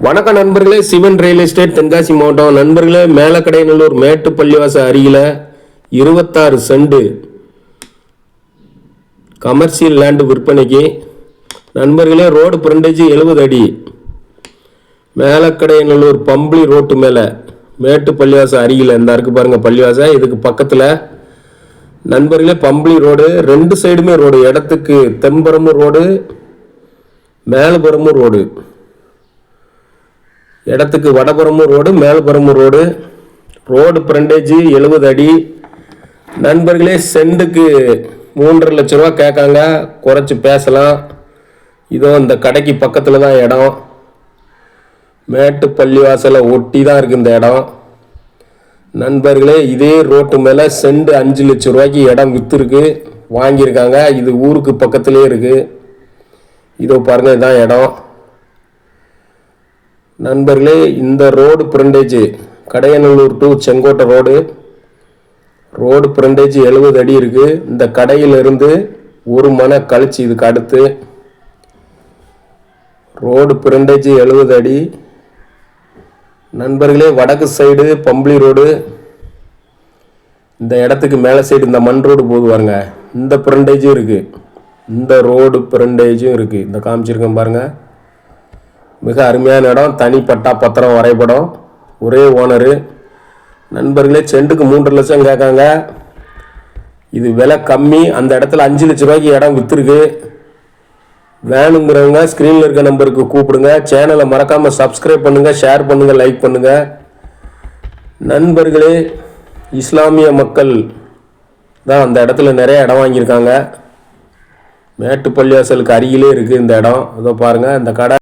வணக்கம் நண்பர்களே Sivan real estate Tenkasi மாவட்டம் நண்பர்களே மேலக்கடையநல்லூர் மேட்டு பள்ளிவாச அருகில் இருபத்தாறு செண்டு கமர்ஷியல் லேண்டு விற்பனைக்கு. நண்பர்களே ரோடு பிரண்டேஜ் எழுபது அடி. மேலக்கடையநல்லூர் பம்பளி ரோட்டு மேலே மேட்டு பள்ளிவாசம் அருகில் இந்த இருக்கு பாருங்கள் பள்ளிவாசம் இதுக்கு பக்கத்தில் நண்பர்களே பம்பளி ரோடு ரெண்டு சைடுமே ரோடு இடத்துக்கு தெம்பரமும் ரோடு மேலபுரமும் ரோடு இடத்துக்கு வடபுறமும் ரோடு மேல்புறமும் ரோடு. ரோடு ஃப்ரண்டேஜ் எழுபது அடி. நண்பர்களே செண்டுக்கு மூன்றரை லட்ச ரூபா கேட்காங்க. குறைச்சி பேசலாம். இதோ இந்த கடைக்கு பக்கத்தில் தான் இடம். மேட்டு பள்ளிவாசலை ஒட்டி தான் இருக்குது இந்த இடம். நண்பர்களே இதே ரோட்டு மேலே செண்டு அஞ்சு லட்ச ரூபாய்க்கு இடம் விற்றுருக்கு வாங்கியிருக்காங்க. இது ஊருக்கு பக்கத்துலேயே இருக்குது இதோ பாருங்கள் இதான் இடம். நண்பர்களே இந்த road frontage Kadayanallur to Sengottai road. Road frontage எழுபது அடி இருக்குது இந்த கடையிலிருந்து ஒரு மனை கழிச்சு இதுக்கு அடுத்து. ரோடு பிரண்டேஜ் எழுபது அடி. நண்பர்களே வடக்கு சைடு பம்பளி ரோடு. இந்த இடத்துக்கு மேலே சைடு இந்த மண் ரோடு போகுது பாருங்க. இந்த பிரண்டேஜும் இருக்குது இந்த ரோடு பிரண்டேஜும் இருக்குது இந்த காமிச்சிருக்கேன் பாருங்கள் மிக அருமையான இடம் தனிப்பட்டா பத்திரம் வரைபடம். ஒரே ஓனரு நண்பர்களே செண்டுக்கு மூன்று லட்சம் கேட்காங்க. இது விலை கம்மி. அந்த இடத்துல அஞ்சு லட்ச ரூபாய்க்கு இடம் விற்றுருக்கு வேணுங்கிறவங்க ஸ்க்ரீனில் இருக்க நம்பருக்கு கூப்பிடுங்க. சேனலை மறக்காமல் சப்ஸ்கிரைப் பண்ணுங்கள் ஷேர் பண்ணுங்கள் லைக் பண்ணுங்கள் நண்பர்களே இஸ்லாமிய மக்கள் தான் அந்த இடத்துல நிறைய இடம் வாங்கியிருக்காங்க. மேட்டுப்பள்ளிவாசலுக்கு அருகிலே இருக்குது இந்த இடம். அதோ பாருங்கள் இந்த கடை.